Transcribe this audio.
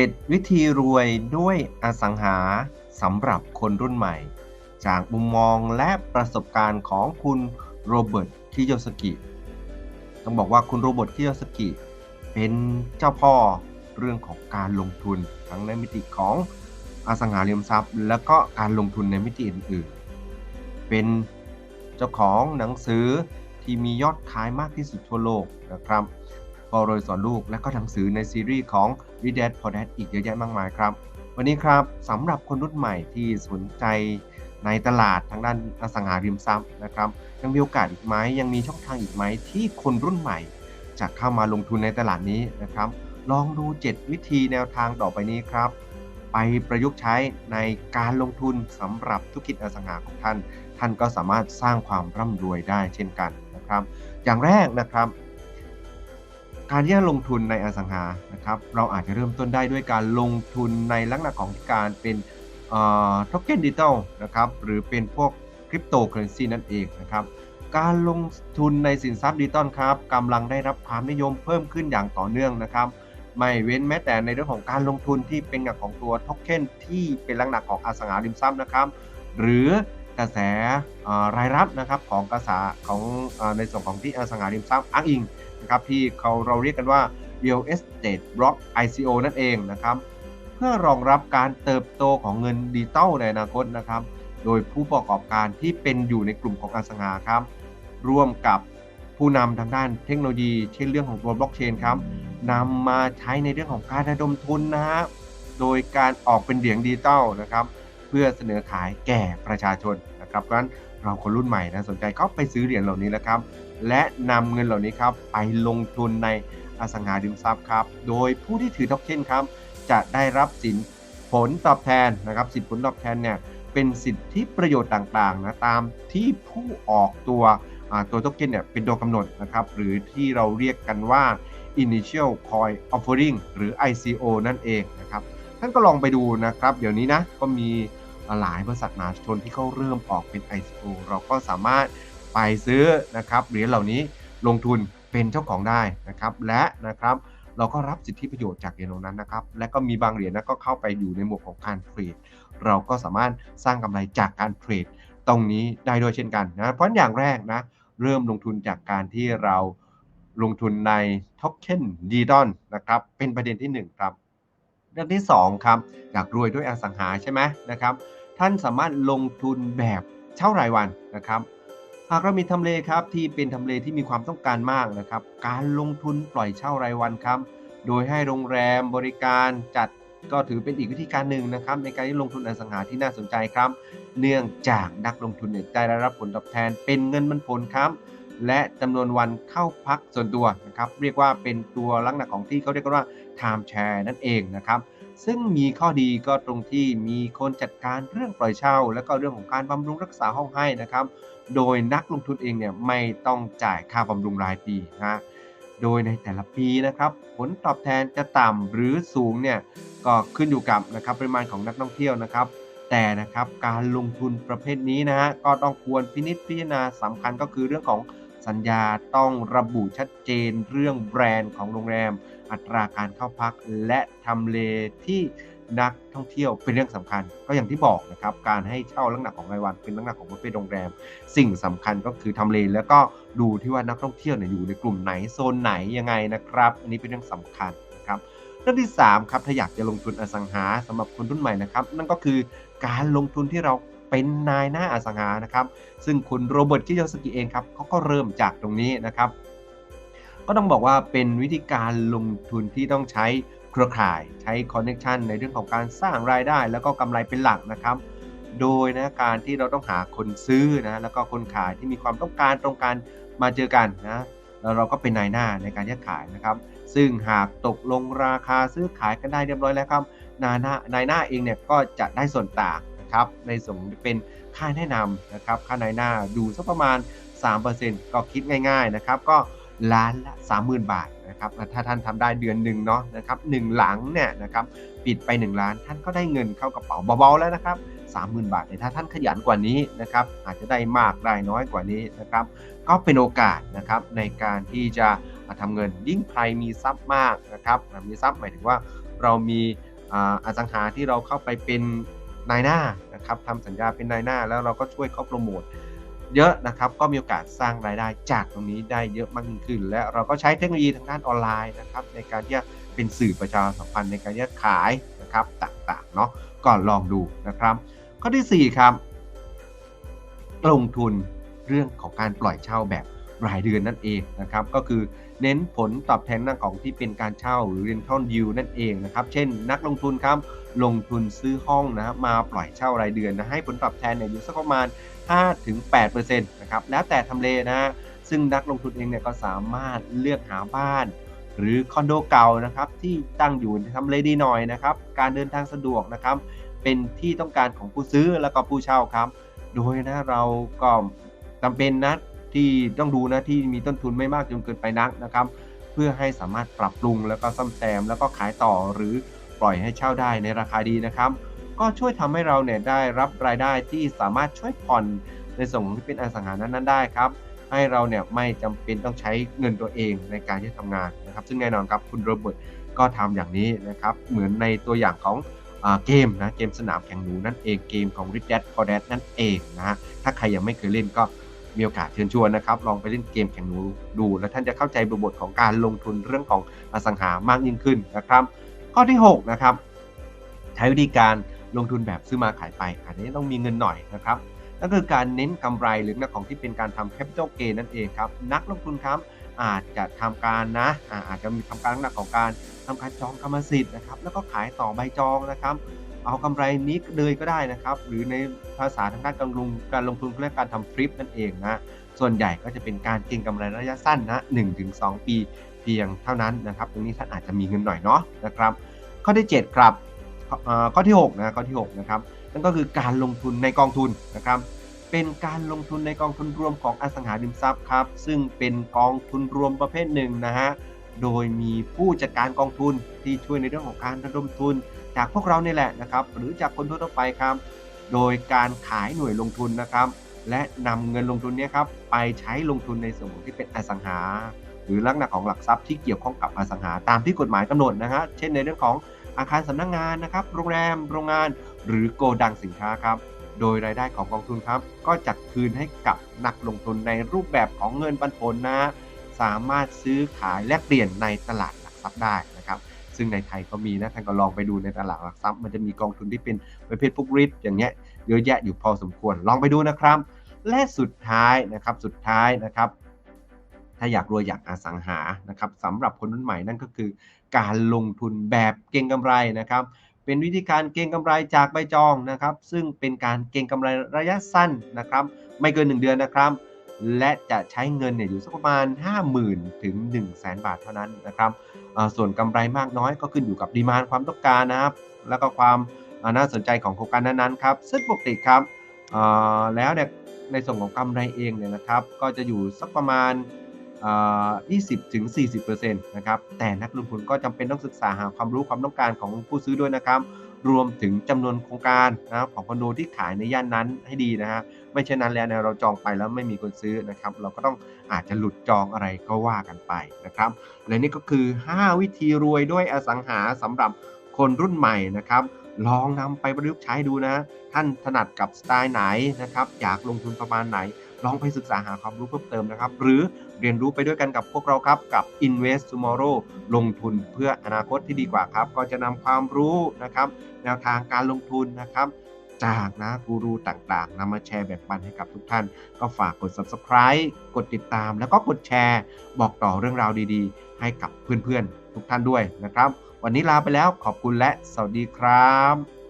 7 วิธีรวยด้วยอสังหาสำหรับคนรุ่นใหม่ จากมุมมองและประสบการณ์ของคุณโรเบิร์ตคิโยสกิ ต้องบอกว่าคุณโรเบิร์ตคิโยสกิ เป็นเจ้าพ่อเรื่องของการลงทุนทั้งในมิติของอสังหาริมทรัพย์ และก็การลงทุนในมิติอื่นๆ เป็นเจ้าของหนังสือที่มียอดขายมากที่สุดทั่วโลกนะครับ พอโรยสอนลูกและก็หนังสือในซีรีส์ของ r e a d a d p o d a d อีกเยอะแยะมากมายครับ วันนี้ครับสำหรับคนรุ่นใหม่ที่สนใจในตลาดทางด้านอสังหาริมทรัพย์นะครับ ยังมีโอกาสอีกไหมยังมีช่องทางอีกไหมที่คนรุ่นใหม่ จะเข้ามาลงทุนในตลาดนี้นะครับ ลองดู 7 วิธีแนวทางต่อไปนี้ครับ ไปประยุกต์ใช้ในการลงทุนสำหรับธุรกิจอสังหาของท่าน ท่านก็สามารถสร้างความร่ำรวยได้เช่นกันนะครับ อย่างแรกนะครับ การที่จะลงทุนในอสังหานะครับ เราอาจจะเริ่มต้นได้ด้วยการลงทุนในลักษณะของการเป็นโทเค็นดิจิตอลนะครับ หรือเป็นพวกคริปโตเคอเรนซีนั่นเองนะครับ การลงทุนในสินทรัพย์ดิจิตอลครับกำลังได้รับความนิยมเพิ่มขึ้นอย่างต่อเนื่องนะครับ ไม่เว้นแม้แต่ในเรื่องของการลงทุนที่เป็นอย่างของตัวโทเค็นที่เป็นลักษณะของอสังหาริมทรัพย์นะครับ หรือ กระแสรายรับนะครับของกระแสของในส่วนของที่อสังหาริมทรัพย์อ้างอิงนะครับที่เขาเราเรียกกันว่า real estate block ICO นั่นเองนะครับเพื่อรองรับการเติบโตของเงินดิจิตอลในอนาคตนะครับโดยผู้ประกอบการที่เป็นอยู่ในกลุ่มของอสังหาครับร่วมกับผู้นำทางด้านเทคโนโลยี เช่นเรื่องของตัวบล็อกเชนครับนำมาใช้ในเรื่องของการระดมทุนนะฮะโดยการออกเป็นเหรียญดิจิตอลนะครับ พื่อเสนอขายแก่ประชาชนนะครับเพราะฉะนั้นเราคนรุ่นใหม่นะสนใจก็ไปซื้อเหรียญเหล่านี้แล้วครับ และนำเงินเหล่านี้ครับไปลงทุนในอสังหาริมทรัพย์ครับ โดยผู้ที่ถือท็อกเค็นครับจะได้รับสินผลตอบแทนนะครับ สินผลตอบแทนเนี่ยเป็นสิทธิประโยชน์ต่างๆนะตามที่ผู้ออกตัวตัวโทเค็นเนี่ยเป็นตัวกำหนดนะครับหรือที่เราเรียกกันว่า Initial Coin Offering หรือ ICO นั่นเองนะครับท่านก็ลองไปดูนะครับ เดี๋ยวนี้นะก็มี หลายบริษัทมหาชนที่เขาเริ่มออกเป็น ICO เราก็สามารถไปซื้อนะครับเหรียญเหล่านี้ลงทุนเป็นเจ้าของได้นะครับ และนะครับเราก็รับสิทธิประโยชน์จากเหรียญเหล่านั้นนะครับ และก็มีบางเหรียญนะก็เข้าไปอยู่ในหมวดของการเทรดเราก็สามารถสร้างกำไรจากการเทรดตรงนี้ได้ด้วยเช่นกันนะเพราะอย่างแรกนะเริ่มลงทุนจากการที่เราลงทุนในท็อกเค็นดีดอนนะครับเป็นประเด็นที่1ครับ เรื่องที่2ครับอยากรวยด้วยอสังหาใช่ไหมนะครับ ท่านสามารถลงทุนแบบเช่ารายวันนะครับหากเรามีทำเลครับที่เป็นทำเลที่มีความต้องการมากนะครับ การลงทุนปล่อยเช่ารายวันครับ โดยให้โรงแรมบริการจัดก็ถือเป็นอีกวิธีการหนึ่งนะครับ ในการที่ลงทุนอสังหาที่น่าสนใจครับ เนื่องจากนักลงทุนเนี่ยได้รับผลตอบแทนเป็นเงินมันผลครับ และจำนวนวันเข้าพักส่วนตัวนะครับเรียกว่าเป็นตัวลักษณะของที่เขาเรียกว่า time share นั่นเองนะครับซึ่งมีข้อดีก็ตรงที่มีคนจัดการเรื่องปล่อยเช่า และก็เรื่องของการบำรุงรักษาห้องให้นะครับโดยนักลงทุนเองเนี่ยไม่ต้องจ่ายค่าบำรุงรายปีนะโดยในแต่ละปีนะครับผลตอบแทนจะต่ำหรือสูงเนี่ยก็ขึ้นอยู่กับนะครับปริมาณของนักท่องเที่ยวนะครับแต่นะครับการลงทุนประเภทนี้นะฮะก็ต้องควรพินิจพิจารณาสำคัญก็คือเรื่องของ สัญญาต้องระบุชัดเจนเรื่องแบรนด์ของโรงแรม อัตราการเข้าพักและทำเลที่นักท่องเที่ยวเป็นเรื่องสำคัญ ก็อย่างที่บอกนะครับการให้เช่าลักษณะของรายวันเป็นลักษณะของประเภทโรงแรม สิ่งสำคัญก็คือทำเลแล้วก็ดูที่ว่านักท่องเที่ยวเนี่ยอยู่ในกลุ่มไหนโซนไหนยังไงนะครับอันนี้เป็นเรื่องสำคัญนะครับเรื่องที่3ครับถ้าอยากจะลงทุนอสังหาสำหรับคนรุ่นใหม่นะครับ นั่นก็คือการลงทุนที่เรา เป็นนายหน้าอสังหานะครับ ซึ่งคุณโรเบิร์ตคิโยสกิเองครับเขาก็เริ่มจากตรงนี้นะครับ ก็ต้องบอกว่าเป็นวิธีการลงทุนที่ต้องใช้เครือข่ายใช้คอนเนคชันในเรื่องของการสร้างรายได้ แล้วก็กำไรเป็นหลักนะครับ โดยนะการที่เราต้องหาคนซื้อนะแล้วก็คนขายที่มีความต้องการตรงกันมาเจอกันนะแล้วเราก็เป็นนายหน้าในการแยกขายนะครับ ซึ่งหากตกลงราคาซื้อขายกันได้เรียบร้อยแล้วครับ นายหน้านายหน้าเองเนี่ยก็จะได้ส่วนต่าง นะครับ ในส่วนเป็นค่าแนะนำนะครับ ค่านายหน้าดูสักประมาณ 3%ก็คิดง่ายๆนะครับ ก็ล้านละ30,000 บาทนะครับ ถ้าท่านทำได้เดือนหนึ่งเนาะนะครับหนึ่งหลังเนี่ยนะครับปิดไป 1 ล้าน ท่านก็ได้เงินเข้ากระเป๋าเบาๆแล้วนะครับ30,000 บาทแต่ถ้าท่านขยันกว่านี้นะครับอาจจะได้มากได้น้อยกว่านี้นะครับก็เป็นโอกาสนะครับในการที่จะทำเงินยิ่งใครมีทรัพย์มากนะครับมีทรัพย์หมายถึงว่าเรามีอสังหาที่เราเข้าไปเป็น นายหน้านะครับทำสัญญาเป็นนายหน้าแล้วเราก็ช่วยเขาโปรโมทเยอะนะครับก็มีโอกาสสร้างรายได้จากตรงนี้ได้เยอะมากยิ่งขึ้น และเราก็ใช้เทคโนโลยีทางด้านออนไลน์นะครับในการที่จะเป็นสื่อประชาสัมพันธ์ในการที่จะขายนะครับต่างๆเนาะก่อนลองดูนะครับ ข้อที่ 4 ครับลงทุนเรื่องของการปล่อยเช่าแบบ รายเดือนนั่นเองนะครับก็คือเน้นผลตอบแทนนั่นของที่เป็นการเช่าหรือ rental yield นั่นเองนะครับเช่นนักลงทุนครับลงทุนซื้อห้องนะมาปล่อยเช่ารายเดือนนะให้ผลตอบแทนเนี่ยอยู่สักประมาณ 5-8%นะครับแล้วแต่ทำเลนะซึ่งนักลงทุนเองเนี่ยก็สามารถเลือกหาบ้าน หรือคอนโดเก่านะครับที่ตั้งอยู่ทำเลดีหน่อยนะครับการเดินทางสะดวกนะครับเป็นที่ต้องการของผู้ซื้อแล้วก็ผู้เช่าครับ โดยนะเราก็จำเป็นนะ ที่ต้องดูนะที่มีต้นทุนไม่มากจนเกินไปนักนะครับ เพื่อให้สามารถปรับปรุงแล้วก็ซ่อมแซม แล้วก็ขายต่อหรือปล่อยให้เช่าได้ในราคาดีนะครับ ก็ช่วยทำให้เราเนี่ยได้รับรายได้ที่สามารถช่วยผ่อนในส่วนที่เป็นอสังหานั้นๆได้ครับให้เราเนี่ยไม่จำเป็นต้องใช้เงินตัวเองในการที่ทำงานนะครับ ซึ่งแน่นอนครับคุณโรเบิร์ตก็ทำอย่างนี้นะครับ เหมือนในตัวอย่างของเกมนะเกมสนามแข่งหนูนั่นเองเกมของ Red Dead Redemption นั่นเองนะถ้าใครยังไม่เคยเล่นก็ มีโอกาสเชิญชวนนะครับ ลองไปเล่นเกมแข่งหนูดู แล้วท่านจะเข้าใจบริบทของการลงทุนเรื่องของอสังหามากยิ่งขึ้นนะครับ ข้อที่6นะครับใช้วิธีการลงทุนแบบซื้อมาขายไปอาจจะต้องมีเงินหน่อยนะครับนั่นคือการเน้นกำไรหรือนักของที่เป็นการทำ capital gain นั่นเองครับนักลงทุนครับอาจจะทำการนะอาจจะมีทำการหนักของการทำการจองกรรมสิทธิ์นะครับแล้วก็ขายต่อใบจองนะครับ เอากำไรนี้เลยก็ได้นะครับ หรือในภาษาทางด้านการลงการลงทุนเรียกการทำฟลิปนั่นเองนะ ส่วนใหญ่ก็จะเป็นการเก็งกำไรระยะสั้นนะ1-2 ปีเพียงเท่านั้นนะครับ ตรงนี้ท่านอาจจะมีเงินหน่อยเนาะนะครับ ข้อที่ 7 ครับข้อที่6นะข้อที่6นะครับนั่นก็คือการลงทุนในกองทุนนะครับ เป็นการลงทุนในกองทุนรวมของอสังหาริมทรัพย์ครับซึ่งเป็นกองทุนรวมประเภทหนึ่งนะฮะโดยมีผู้จัดการกองทุนที่ช่วยในเรื่องของการระดมทุน จากพวกเราเนี่แหละนะครับหรือจากคนทั่วไปครับโดยการขายหน่วยลงทุนนะครับ และนำเงินลงทุนนี้ครับไปใช้ลงทุนในส่วนที่เป็นอสังหา หรือลักษณะของหลักทรัพย์ที่เกี่ยวข้องกับอสังหาตามที่กฎหมายกำหนดนะฮะเช่นในเรื่องของอาคารสำนักงงานนะครับโรงแรมโรงงานหรือโกดังสินค้าครับโดยรายได้ของกองทุนครับ ก็จะคืนให้กับนักลงทุนในรูปแบบของเงินปันผลนะ สามารถซื้อขายแลกเปลี่ยนในตลาดหลักทรัพย์ได้นะครับ ซึ่งในไทยก็มีนะท่านก็ลองไปดูในตลาดหลักทรัพย์มันจะมีกองทุนที่เป็นประเภทพวกริทอย่างเงี้ยเยอะแยะอยู่พอสมควรลองไปดูนะครับ และสุดท้ายนะครับสุดท้ายนะครับ ถ้าอยากรวยอยากอสังหานะครับสำหรับคนรุ่นใหม่นั่นก็คือ การลงทุนแบบเก็งกำไรนะครับเป็นวิธีการเก็งกำไรจากใบจองนะครับ ซึ่งเป็นการเก็งกำไรระยะสั้นนะครับ ไม่เกิน 1 เดือนนะครับ และจะใช้เงินเนี่ยอยู่สักประมาณ 50,000 ถึง 1 0 0 0 0แบาทเท่านั้นนะครับ ส่วนกำไรมากน้อยก็ขึ้นอยู่กับดีมานความต้องการนะครับ แล้วก็ความน่าสนใจของโครงการนั้นๆครับซึ่งปกติครับแล้วเนี่ยในส่วนของกำไรเองเนี่ยนะครับก็จะอยู่สักประมาณ 20-40%นะครับแต่นักลงทุนก็จำเป็นต้องศึกษาหาความรู้ความต้องการของผู้ซื้อด้วยนะครับ รวมถึงจำนวนโครงการนะครับของคอนโดที่ขายในย่านนั้นให้ดีนะฮะไม่เช่นนั้นแล้วเนี่ยเราจองไปแล้วไม่มีคนซื้อนะครับ เราก็ต้องอาจจะหลุดจองอะไรก็ว่ากันไปนะครับและนี่ก็คือ 5 วิธีรวยด้วยอสังหาสำหรับคนรุ่นใหม่นะครับลองนำไปประยุกต์ใช้ดูนะ ท่านถนัดกับสไตล์ไหนนะครับ อยากลงทุนประมาณไหน ลองไปศึกษาหาความรู้เพิ่มเติมนะครับ หรือเรียนรู้ไปด้วยกันกับพวกเราครับกับ Invest Tomorrow ลงทุนเพื่ออนาคตที่ดีกว่าครับ ก็จะนำความรู้นะครับ แนวทางการลงทุนนะครับจากนะกูรูต่างๆนำมาแชร์แบ่งปันให้กับทุกท่าน ก็ฝากกด subscribe กดติดตาม แล้วก็กดแชร์ บอกต่อเรื่องราวดีๆ ให้กับเพื่อนๆ ทุกท่านด้วยนะครับ วันนี้ลาไปแล้วขอบคุณและสวัสดีครับ